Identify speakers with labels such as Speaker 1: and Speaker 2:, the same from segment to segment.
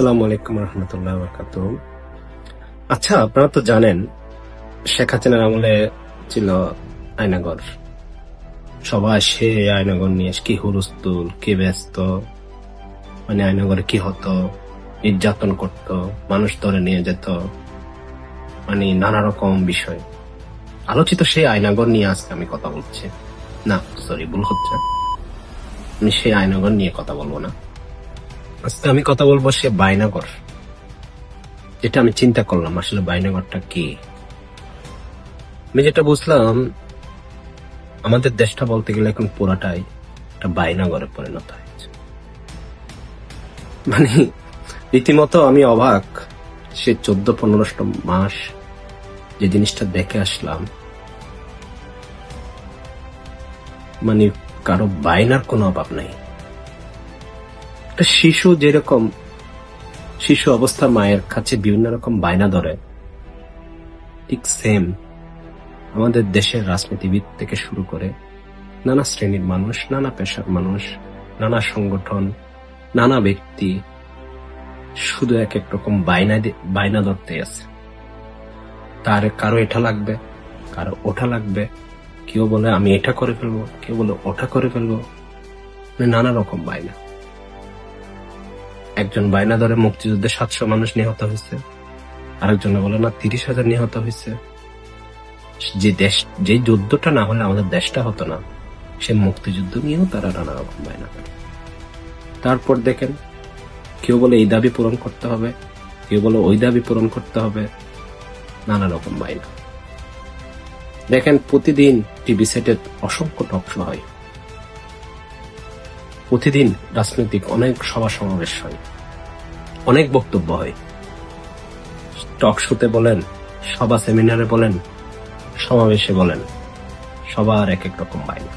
Speaker 1: আসসালামু আলাইকুম রহমতুল্লাহ বরকাত আচ্ছা আপনারা তো জানেন, শেখ হাসিনার আমলে ছিল আয়নাগর। সবাই সে আয়নাগর নিয়ে কি হুরুস্তুল কি ব্যস্ত মানে আয়নাগরে কি হতো, নির্যাতন করত, মানুষ ধরে নিয়ে যেত মানে নানা রকম বিষয়। আলোচিত সেই আয়নাগর নিয়ে আজকে আমি কথা বলছি। না সরি ভুল হচ্ছে। আমি সেই আয়নাগর নিয়ে কথা বলব না। আজকে আমি কথা বলব সে বাইনাগর। যেটা আমি চিন্তা করলাম, আসলে বাইনাগরটা কি? আমি যেটা বুঝলাম, আমাদের দেশটা বলতে গেলে এখন পুরাটাই একটা বাইনাগরে পরিণত হয়েছে। মানে রীতিমতো আমি অবাক সে চোদ্দ পনেরোটা মাস যে জিনিসটা দেখে আসলাম। মানে কারও বাইনার কোনো অভাব নাই। একটা শিশু যেরকম শিশু অবস্থা মায়ের কাছে বিভিন্ন রকম বায়না ধরে, ঠিক সেম আমাদের দেশের রাজনীতিবিদ থেকে শুরু করে নানা শ্রেণির মানুষ, নানা পেশার মানুষ, নানা সংগঠন, নানা ব্যক্তি শুধু এক এক রকম বায়না বায়না ধরতে আছে। তার কারও এটা লাগবে, কারও ওটা লাগবে, কেউ বলে আমি এটা করে ফেলব, কেউ বলে ওটা করে ফেলব মানে নানা রকম বায়না। একজন বায়না ধরে মুক্তিযুদ্ধে সাতশো মানুষ নিহত হয়েছে। আরেকজন বলে, না, তিরিশ হাজার নিহত হয়েছে। যে দেশ, যে যুদ্ধটা না হলে আমাদের দেশটা হতো না। সে মুক্তিযুদ্ধ নিয়েও তারা নানা রকম বায়না করে। তারপর দেখেন, কেউ বলে, এই দাবি পূরণ করতে হবে। কেউ বলে, ওই দাবি পূরণ করতে হবে। নানা রকম বায়না দেখেন, প্রতিদিন টিভি সেটে অসংখ্য টকশো হয়। প্রতিদিন রাজনৈতিক অনেক সভা সমাবেশ হয়। অনেক বক্তব্য হয়। টক শোতে বলেন, সভা সেমিনারে বলেন, সমাবেশে বলেন, সবার এক এক রকম বাইনা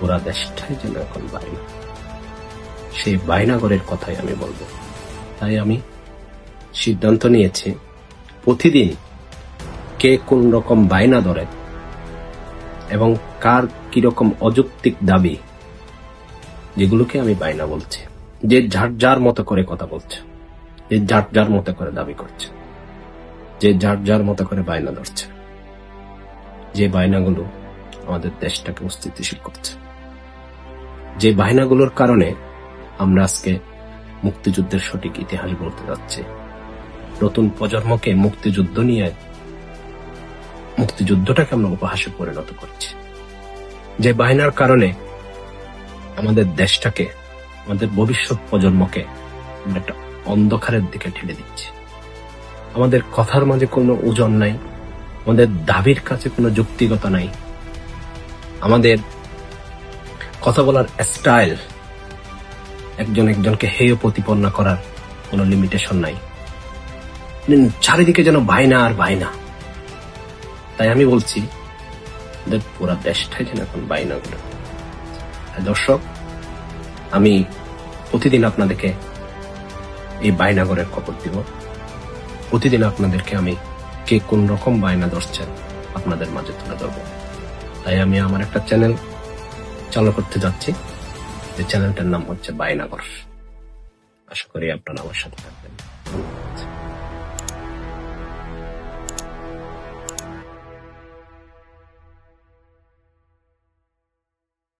Speaker 1: পুরা দেশটাই যেন এখন বাইনা সেই বাইনাগরের কথাই আমি বলব। তাই আমি সিদ্ধান্ত নিয়েছি, প্রতিদিন কে কোন রকম বাইনা ধরে এবং কার কীরকম অযৌক্তিক দাবি, যেগুলোকে আমি বাইনা বলছি। যে যার যার মতো করে কথা বলছে, যে যার যার মতো করে দাবি করছে, যে যার যার মতো করে বায়না ধরছে, যে বায়নাগুলো আমাদের দেশটাকে অস্তিত্বশীল করছে। যে বায়নাগুলোর কারণে আমরা আজকে মুক্তিযুদ্ধের সঠিক ইতিহাস বলতে যাচ্ছি। নতুন প্রজন্মকে মুক্তিযুদ্ধ নিয়ে, মুক্তিযুদ্ধটাকে আমরা উপহাসে পরিণত করছি। যে বায়নার কারণে আমাদের দেশটাকে আমাদের ভবিষ্যৎ প্রজন্মকে একটা অন্ধকারের দিকে ঠেলে দিচ্ছি। আমাদের কথার মাঝে কোনো ওজন নাই, আমাদের দাবির কাছে কোনো যুক্তিগত নাই। আমাদের কথা বলার স্টাইল একজন একজনকে হেয় প্রতিপন্ন করার কোনো লিমিটেশন নাই। চারিদিকে যেন বাইনা আর বাইনা তাই আমি বলছি পুরা দেশটাই যেন এখন বাইনা দর্শক আমি প্রতিদিন আপনাদেরকে এই বায়নাগরের খবর দিব। প্রতিদিন আপনাদেরকে আমি কে কোন রকম বায়না ধরছেন আপনাদের মাঝে তুলে ধরব। তাই আমি আমার একটা চ্যানেল চালু করতে যাচ্ছি। যে চ্যানেলটার নাম হচ্ছে বায়নাগর। আশা করি আপনারা আমার সাথে থাকবেন।